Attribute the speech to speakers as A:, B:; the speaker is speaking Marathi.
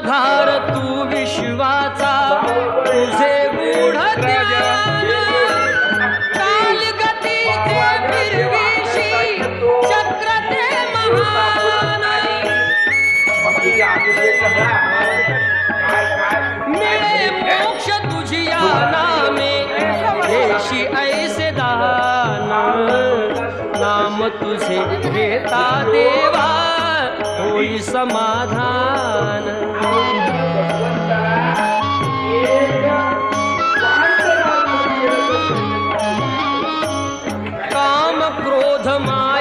A: आधार तू विश्वाचा तुझे गूढ मिळे मोक्ष तुझी या नामे देशी ऐसे दान. नाम तुझे घेता देवा. समाधान। काम कामक्रोधमाय